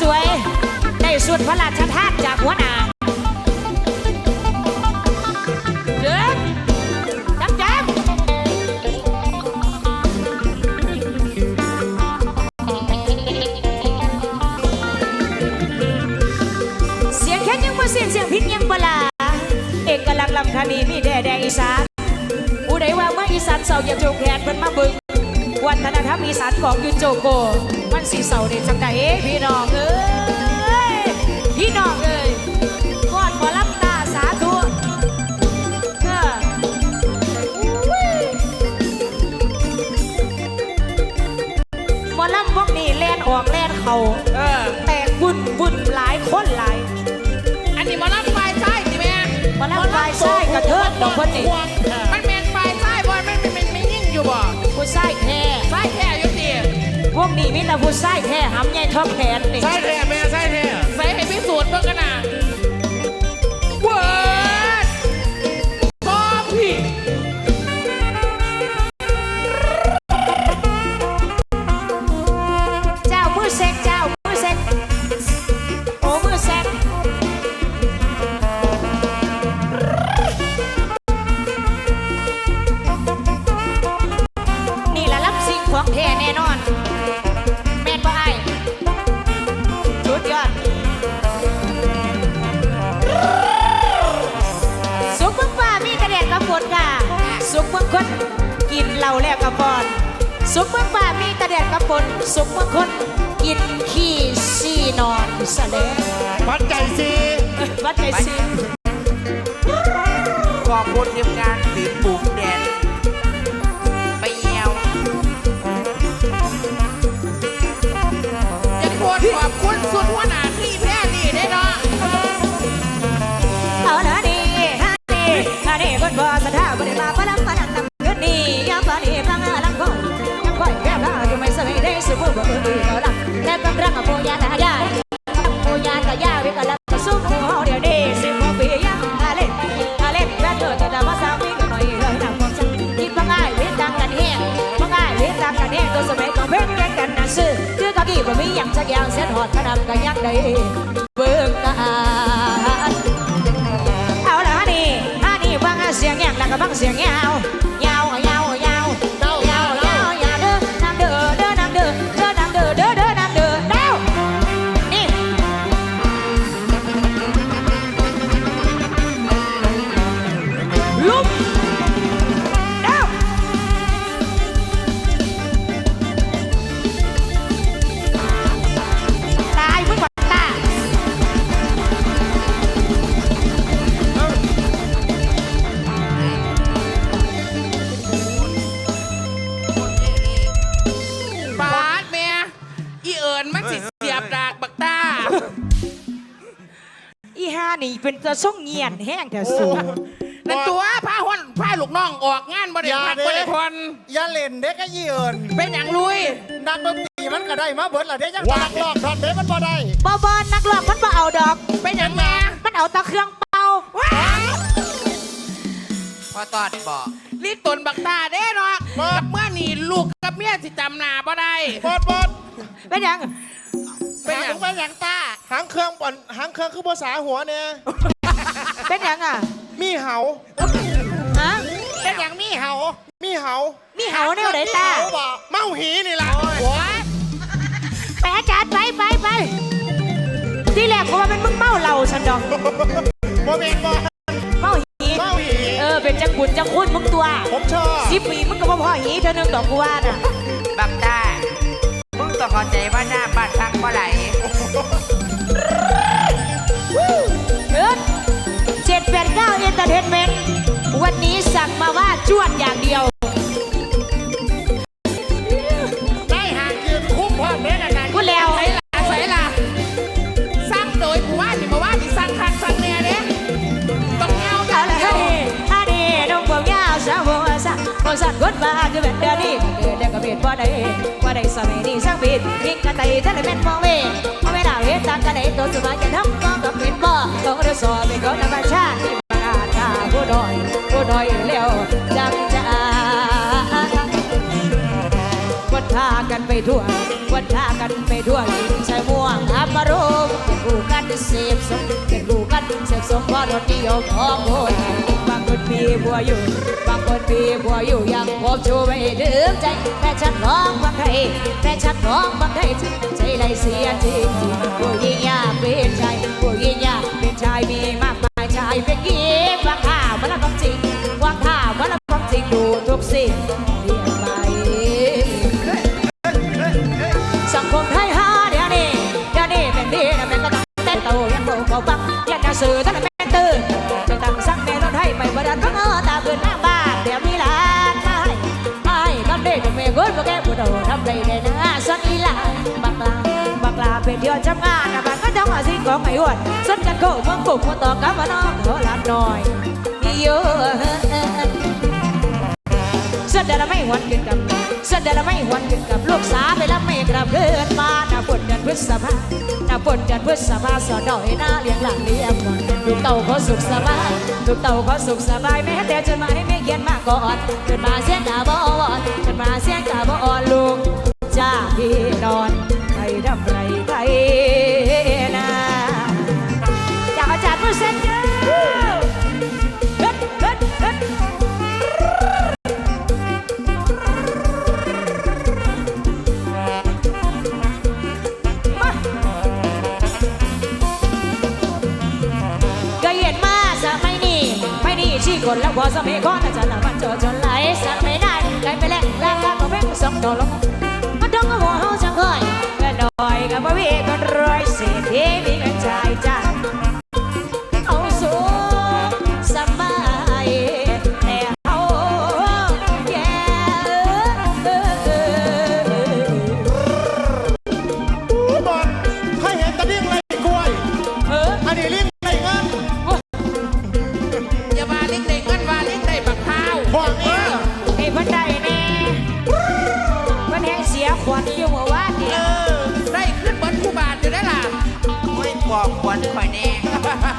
สาวสวย ได้สุดพระราชทานจากหัวหน้าเดินจับจับเสียงแค่ยังบ่เสียงเสียงพิษยังบ่ลา เอกลักษณ์ลำคานีมีแด่แดงอีสานผู้ใดว่าเมื่ออีสานเสาอย่าโจกแขนเพิ่นมาบึง วัฒนธรรมอีสานของยุนโจโกมันสีเสาเด็ดจังใดพี่น้องเอ้ยพี่น้องเอ้ยก่อนหมอลำตาสาธุเอออุ้ยหมอลำพวกนี้แล่นออกแล่นเขาเออแตกบุญบุญหลายคนหลายอันนี้หมารับไฟใช่สิแม่หมอลำลายไส้กระเทิดดอกคนนี้มันแมนไฟใช่บ่มันมันไม่ยิ่งอยู่บ่ผู้ไส้แท้ไฟแค่ วกนี้มีแต่ผู้ไส้แท้หำใหญ่ท้องแขนนี่ใช่แท้แม่ใช่แท้ใส่ให้พิสูจน์เบิ่งกันนะเวิร์ดบอมพี่เจ้ามือเซ็กเจ้ามือเซ็กโอ้มือเซ็กนี่ละรับสิ่งของแท้แน่นอน คนกินเหล้าแล้วกระปอน สุกเมืองฟ้ามีกระเด็นกระฝนสุกเมืองคนกินขี้ซี่นอนสะเลปัดใจสิวัดใจซีขอบคุณทีมงาน ยังสักอย่างเส้นหอดขนำก็ยังได้เบิ่งตาเอาละฮะนี่ฮะนี่ฟังเสียงแงกแล้วก็ฟังเสียงยา นี่เป็นตัวส่งเงียนแห้งแต่สูงนั่นตัวผ้าห้อนผ้าลูกน้องออกงานบ่ได้พักบ่ได้พรอย่าเล่นเด็กก็ยี่เอิญเป็นอย่างลุยนักดนตรีมันก็ได้มาเบิดละเด้ยังนักลอกทอนเด้มันบ่ได้บอบอนักร้องมันบ่เอาดอก เป็นอย่างแม่มันเอาแตะเครื่องเป่าพอตอดบอกนี่ตนบักตาเด้เนาะกับเมื่อนี่ลูกกับเมียสิจำหน้าบ่ได้บดบดเป็นหยัง เป็นหยังเป็นอย่างตาหางเครื่องป่อนหางเครื่องคือภาษาหัวเนี่ยเป็นหยังอะ มีเหาฮะ เป็นอย่างมีเหามีเหามีเหาแนวไหนตาเหบ่เมาหีนี่ล่ะไปอาจารย์ไปไปไปที่แรกเพราะว่ามันมึงเมาเหล้าฉันดอกบ่เป็นบ่เมาหีเมาหีเออเป็นจังหบุญจะคุณมึงตัว ผมชอบสิบปีมึงก็บ่พอหีเธอหนึงดอกกูว่าน่ะบักต้ามึงต้องเข้าใจว่าหน้าบ้านพักเมื่อไหร่ เก้าเอนเตอร์เทนเมนต์วันนี้สั่งมาว่าจวดอย่างเดียวได้หางยืนคุ้มพร้อมเด้อนะนายพูดแล้วใส่ละใส่ละสร้างโดยผู้ว่านี่มาว่าที่สร้างคักสร้างแน่เด้ต้องเงาเอาละเดียวเฮ้ยอันนี้น้องผมยาวสาวบัวสะบอสัตว์กดมาคือแบบเดียวนี้เดินเด็กก็เบียดบ่ได้บ่ได้สมัยนี้สังบิดยิ่งกันไตทะเลเป็นมองเวเอาเวลาเฮ็ดตามกันได้ตัวสบายจะทำก็กับเป็นบ่ต้องเรียนสอบเป็นคนธรรมชาติที่มาอาจาผู้ น้อยผู้น้อยเลี้ยวจังจะวันท่ากันไปทั่ววันท่ากันไปทั่วกินชายม่วงอัปรมเป็นกูกันเสพสมเป็นกูกันเสพสมพราะรถนิยมของคนบางคนมีบัวอยู่บางคนมีบัวอยู่ยังพบชูไม่ดื่มใจแม่ฉันร้องบางไทยแม่ฉันร้องบางไทยใจไหลเสียจริงจริงผู้หญิงยากเป็นชายผู้หญิงยากเป็นชายมีมากมายชายเป็นกีบ สังคมไทยฮาเดี๋ยวนี้เดี๋ยวนี้เป็นดีนะแม่ก็ต้องเต้นโตยังโตเขาฟังยันหนังสือท่านแม่ตื่นจะตั้งสั่งแม่รถให้ไปประดันพังเออตาเกินหน้าบ้านเดี๋ยวมีหลานมาให้ให้ก็ได้จะไม่กุ้ยมาแก้ปวดหัวทำได้ได้นะสันอีหลาบักลาบักลาเป็นเดียวจำงานนะมันก็ต้องอาศัยของไอ้อ้วนส่วนกันโก้เมืองกุ่มมาต่อกับมาน้องโหลานหน่อยเยอะเสด็จไม่ หวนกินกับเสด็จไม่หวนกินกับลูกสาวไปแล้วไม่กลับเดินมาหน้าฝนเดือนพฤษภาหน้าฝนเดือนพฤษภาสอดอยหน้าเลี้ยงหลานเลี้ยงก่อนลูกเต่าขอสุขสบายลูกเต่าขอสุขสบายแม้แต่จนมาให้แม่เขียนมาก่อนจนมาเสียงกาบอ่อนจนมาเสียงกาบอ่อนลูก ไม่นี่ชี้คนแล้วพอสมัยก่อนอาจารย์ละมันเจอจนไหลสักไม่ได้ไกลไปแล้วแล้วก็เป็นสองดอกลงมันต้องก็หัวเฮาจังเคยก็ดอยกับบ่มีคนรวย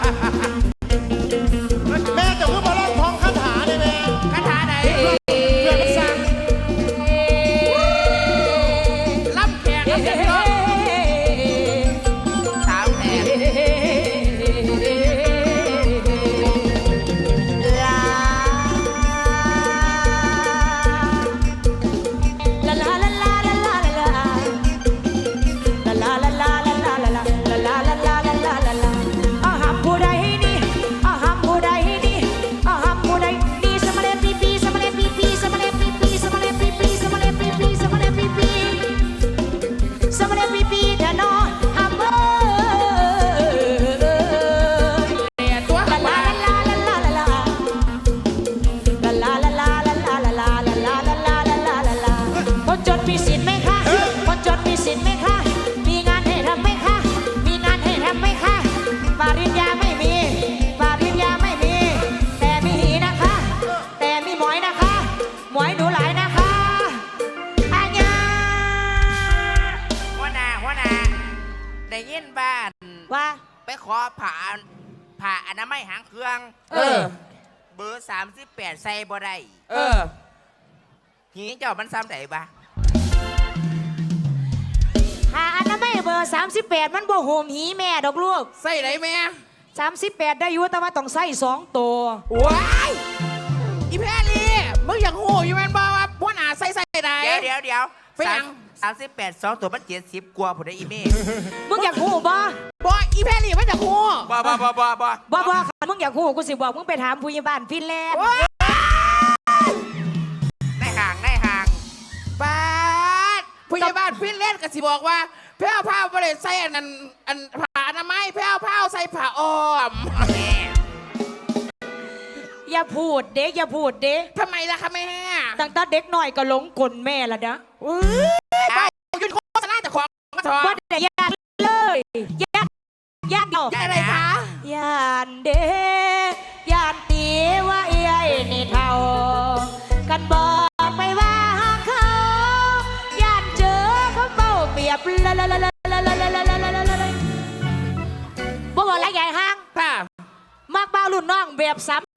ha ha ha อผ่าผ่าอนามัยหางเครื่อง เออ เบอร์สามสิบแปดใส่บ่ได้เออ หีเจ้ามันซ้ำไหนบ้าหาอันนั้นไม่เบอร์ 38 มันบ่โหมหีแม่ดอกลูก ใส่ไหนแม่38 ได้อยู่แต่ว่าต้องใส่สองตัวว้ายอีแพรลี่มึงอยากหูอยู่แม่นบ่ว่าพวกหนาใส่ใส่ไหนเดี๋ยวเดี๋ยวเดี๋ยวไปยัง สามสิบแปดสองตัวมันเจ็ดสิบกว่าผมได้อีเมลมึงอยากหูบ่บอยอีแพรี่ไม่จากหูบ้าบ้าบ้าบ้าบ้าบ่บ่ค่ะมึงอยากหูกูสิบอกมึงไปถามผู้ใหญ่บ้านฟินแลนด์ในห่างในห่างปาผู้ใหญ่บ้านฟินแลนด์ก็สิบอกว่าเพ้เผ้าบริใส่อันนั้นอันผ้าอนามัยแพ้เผาใส่ผ้าอ้อมอย่าพูดเด็กอย่าพูดเด็กทำไมล่ะคะแม่ ตั้งแต่เด็กหน่อยก็หลงกลแม่ละนะ อุ๊ แต่ของว่าแต่ยานเลยยานยานเดียวอะไรคะยานเดยานตีว่าเอ้ยนี่เท่า กันบอกไปว่าหากเขายานเจอเขาเบ้าเปียบละละละละละละละละละละละละบ่บอกอะไรใหญ่ห้างค่ะมากบ้ารุ่นน้องแบบสาม